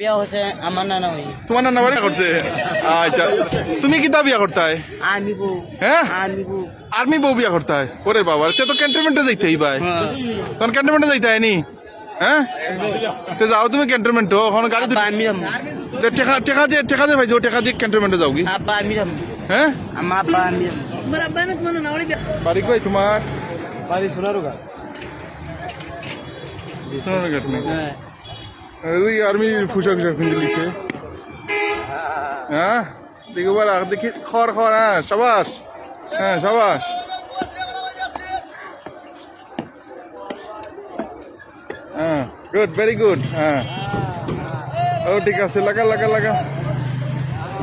বিয়া হচ্ছে আমার নানা হই তোমার নানা বাড়ি করছে? আচ্ছা তুমি কিতা বিয়া বউ। হ্যাঁ? আমি বউ। আর্মি বউ বিয়া করতাই? ওরে বাবা সে তো ক্যান্টনমেন্টে যাইতে ভাই তখন ক্যান্টনমেন্টে যাইতে নি হ্যাঁ? তে যাও তুমি ক্যান্টনমেন্টে ওখানে গাড়ি রাম টেকা টেকা যে টেকা টেকা দিয়ে ক্যান্টনমেন্টে যাও কি? হ্যাঁ? আমার আব্বা আমি বাড়ি কই তোমার বাড়ি হ্যাঁ। ওই আর্মি পোশাক পোশাক কিনতে লিখে। হ্যাঁ? দেখো বার দেখি, খর খর হ্যাঁ সাবাস। হ্যাঁ সাবাস। হ্যাঁ গুড ভেরি গুড হ্যাঁ। ও, ঠিক আছে, লাগা লাগা লাগা।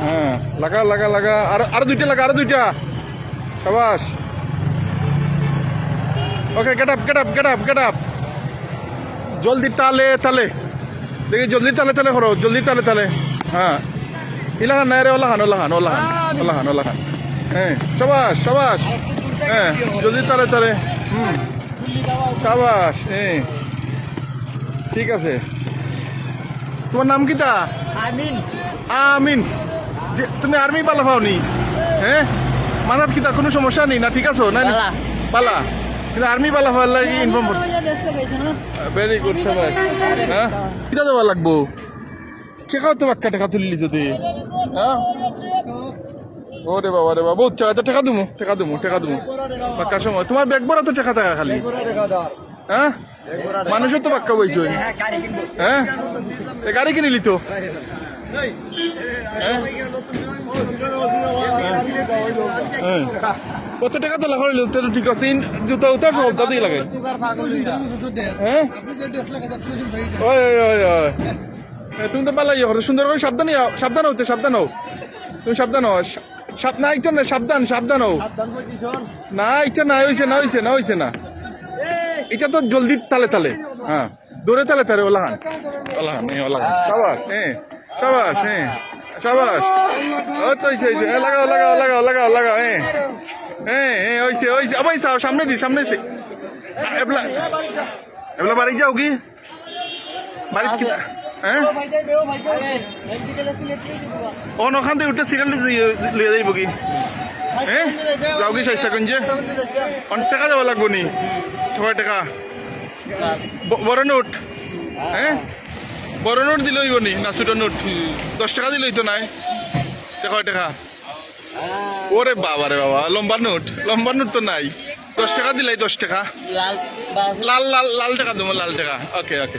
হ্যাঁ লাগা লাগা লাগা। আর, আরও দুইটা লাগা, আরও দুইটা। সাবাস। Okay get up get up get up get up জলদি তালে তালে। দেখি জলদি তালে তালে করো জলদি তালে তালে হ্যাঁ। ইলাহান নাই রে ওলাহান ওলাহান ওলাহান ওলাহান ওলাহান হ্যাঁ সবাস সবাস। হ্যাঁ জলদি তালে তালে হুম। সাবাস হ্যাঁ। ঠিক আছে। তোমার নাম কিতা আমিন। আমিন। তুমি আর্মি পালা পাওনি? হ্যাঁ? মানার কিতা কোনো সমস্যা নেই না? ঠিক আছে? না পালা। কিন্তু আর্মি পালা পাওয়ার লাগে ইনফর্ম করছি। ভেরি গুড সবাই। হ্যাঁ? কিটা দেওয়া লাগবো? টেকাও তো বাক্কা টেকা তুলিলি যদি। হ্যাঁ? ও রে বাবা রে বাবা বহুত টাকা তো টেকা দিমু টেকা দিমু টেকা দিমু। বাক্কা সময়। তোমার ব্যাগ বড় তো টেকা টাকা খালি। হ্যাঁ? মানুষের তো বাক্কা বইছ। হ্যাঁ? গাড়ি কিনিলি তো। কত টাকা তো লাগাইল তো ঠিক আছে। জুতা উতা সব তাতেই লাগে। হ্যাঁ? তুমি তো পালাই করো সুন্দর করে সাবধান সাবধান হতে সাবধান হও। তুমি সাবধান হও। না এটা না, সাবধান সাবধান হও। না এটা না, হইছে না হইছে না হইছে না। এটা তো জলদি তালে তালে। হ্যাঁ। দৌড়ে তালে তালে, ওলাহান। ওলাহান ওলাহান। সাবাস হ্যাঁ। সাবাস হ্যাঁ সাবাস। ও, তো লাগাও লাগাও লাগাও লাগাও লাগাও হ্যাঁ হ্যাঁ হ্যাঁ হইছে হইছে। আবার সাও সামনে দি সামনে দি এবলা এবলা বাড়ি যাও কি? বাড়ি কি হ্যাঁ অন, ওখান থেকে উঠে সিরিয়াল লিয়ে যাইব কি হ্যাঁ যাও কি করছে অনেক টাকা দেওয়া লাগবো নি? ছয় টাকা। বড় নোট হ্যাঁ বড় নোট দিলে হইব নি না ছোট নোট? দশ টাকা দিলে হইতো নাই। দেখো কয় টাকা ওরে বাবা রে বাবা লম্বা নোট লম্বা নোট তো নাই। দশ টাকা দিলাই দশ টাকা। লাল লাল লাল লাল টাকা দেবো লাল টাকা। ওকে ওকে